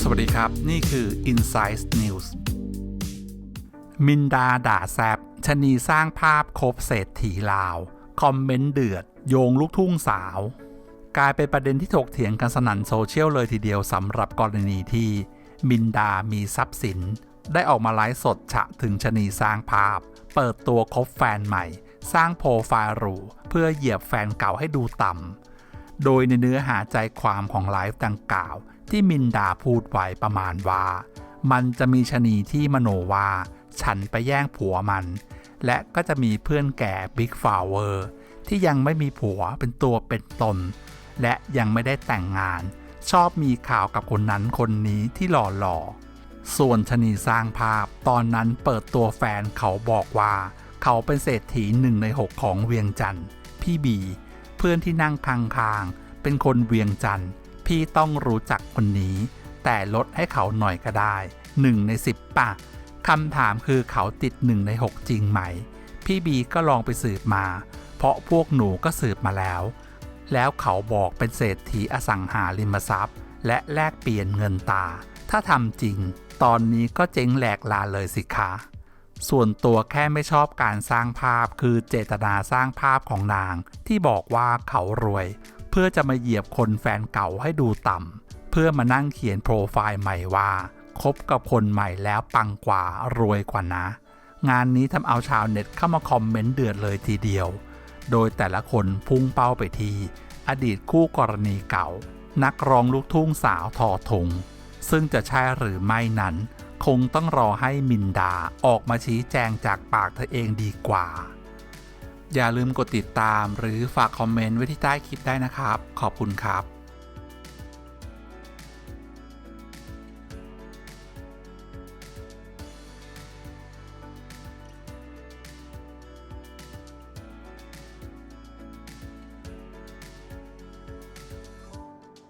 สวัสดีครับ นี่คือ Insight News มินดาด่าแซบชะนีสร้างภาพคบเศรษฐีลาว คอมเมนต์เดือด โยงลูกทุ่งสาว กลายเป็นประเด็นที่ถกเถียงกันสนั่นโซเชียลเลยทีเดียวสำหรับกรณีที่ มินดามีทรัพย์สิน ได้ออกมาไลฟ์สดฉะถึงชะนีสร้างภาพ เปิดตัวคบแฟนใหม่ สร้างโปรไฟล์หรูเพื่อเหยียบแฟนเก่าให้ดูต่ำ โดยในเนื้อหาใจความของไลฟ์ดังกล่าว ที่มินดาพูดไว้ประมาณว่า มันจะมีชะนีที่มโนว่าฉันไปแย่งผัวมัน และก็จะมีเพื่อนแก่บิ๊กฟาวเวอร์ที่ยังไม่มีผัวเป็นตัวเป็นตน และยังไม่ได้แต่งงาน ชอบมีข่าวกับคนนั้นคนนี้ที่หล่อหล่อๆส่วนชะนีสร้างภาพตอนนั้นเปิดตัวแฟนเขาบอกว่า เขาเป็นเศรษฐีหนึ่งในหกของเวียงจันทร์พี่บี เพื่อนที่นั่งข้างเป็นคนเวียงจันทร์พี่ต้องรู้จักคนนี้ แต่ลดให้เขาหน่อยก็ได้หนึ่งในสิบป่ะคำถามคือเขาติดหนึ่งในหกจริงไหม พี่บีก็ลองไปสืบมา เพราะพวกหนูก็สืบมาแล้ว แล้วเขาบอกเป็นเศรษฐีอสังหาริมทรัพย์ และแลกเปลี่ยนเงินตา ถ้าทำจริง ตอนนี้ก็เจ๊งแหลกลาเลยสิคะ ส่วนตัวแค่ไม่ชอบการสร้างภาพคือเจตนาสร้างภาพของนาง ที่บอกว่าเขารวย เพื่อจะมาเหยียบคนแฟนเก่าให้ดูต่ำเพื่อมานั่งเขียนโปรไฟล์ใหม่ว่าคบกับคนใหม่แล้วปังกว่ารวยกว่านะ งานนี้ทำเอาชาวเน็ตเข้ามาคอมเมนต์เดือดเลยทีเดียว โดยแต่ละคนพุ่งเป้าไปที่อดีตคู่กรณีเก่า นักร้องลูกทุ่งสาวทอทงซึ่งจะใช่หรือไม่นั้น คงต้องรอให้มินดาออกมาชี้แจงจากปากเธอเองดีกว่า อย่าลืมกดติดตามหรือฝากคอมเมนต์ไว้ที่ใต้คลิปได้นะครับ ขอบคุณครับ